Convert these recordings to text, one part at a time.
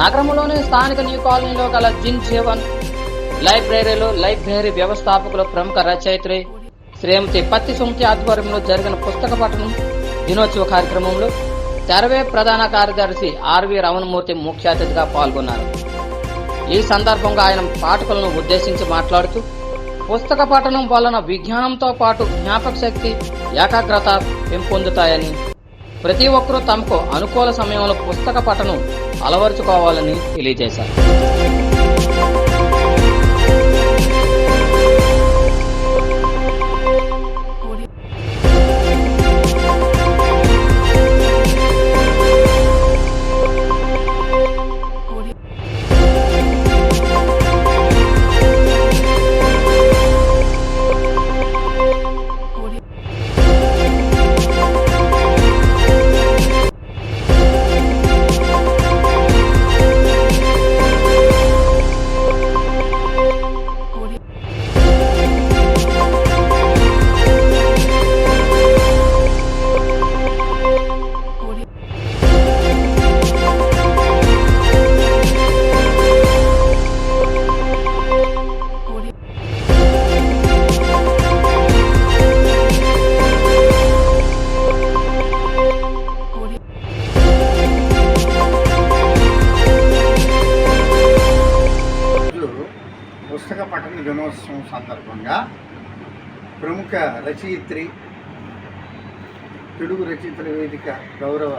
నగరంలోని స్థానిక న్యూ కాలనీలో గల జిన్ జీవన్ లైబ్రరీలో లైబ్రరీ వ్యవస్థాపకులు ప్రముఖ రచయిత్రి శ్రీమతి పత్తి సుమతి ఆధ్వర్యంలో జరిగిన పుస్తక పఠనం దినోత్సవ కార్యక్రమంలో తెరవే ప్రధాన కార్యదర్శి ఆర్వి రమణమూర్తి ముఖ్య అతిథిగా పాల్గొన్నారు. ఈ సందర్భంగా ఆయన పాఠకులను ఉద్దేశించి మాట్లాడుతూ పుస్తక పఠనం వలన విజ్ఞానంతో పాటు జ్ఞాపక శక్తి ఏకాగ్రత పెంపొందుతాయని ప్రతి ఒక్కరూ తమకు అనుకూల సమయంలో పుస్తక పఠనం అలవరుచుకోవాలని తెలియజేశారు. పుస్తక పఠన దినోత్సవం సందర్భంగా ప్రముఖ రచయిత్రి తెలుగు రచయితల వేదిక గౌరవ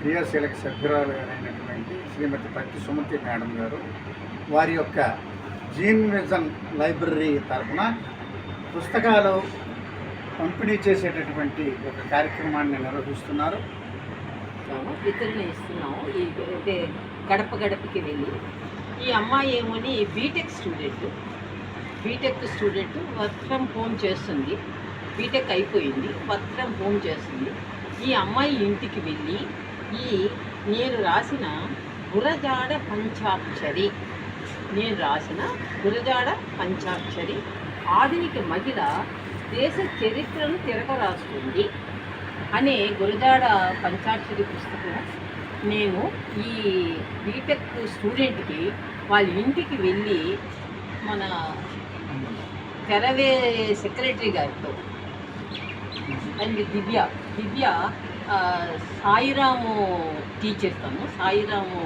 క్రియాశీలక సభ్యురాలు అయినటువంటి శ్రీమతి పత్తి సుమతి మేడం గారు వారి యొక్క జీన్ విజన్ లైబ్రరీ తరఫున పుస్తకాలు పంపిణీ చేసేటటువంటి ఒక కార్యక్రమాన్ని నిర్వహిస్తున్నారు. వితరణ ఇస్తున్నాము. ఈ గడప గడపకి వెళ్ళి ఈ అమ్మాయి ఏమోని BTech student BTech student work from home చేస్తుంది. బీటెక్ అయిపోయింది వర్క్ ఫ్రమ్ హోమ్ చేస్తుంది. ఈ అమ్మాయి ఇంటికి వెళ్ళి ఈ నేను రాసిన గురజాడ పంచాక్షరి నేను రాసిన గురజాడ పంచాక్షరి ఆధునిక మహిళ దేశ చరిత్రను తిరగ రాస్తుంది అనే గురజాడ పంచాక్షరి పుస్తకం నేను ఈ బీటెక్ స్టూడెంట్కి వాళ్ళ ఇంటికి వెళ్ళి మన తెరవే సెక్రటరీ గారితో అండ్ దివ్య. దివ్య సాయిరాము టీచర్ తను. సాయిరాము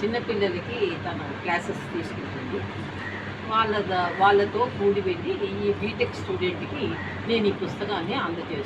చిన్నపిల్లలకి తను క్లాసెస్ తీసుకుంటుంది. వాళ్ళ వాళ్ళతో కూడి వెళ్ళి ఈ బీటెక్ స్టూడెంట్కి నేను ఈ పుస్తకాన్ని అందజేస్తాను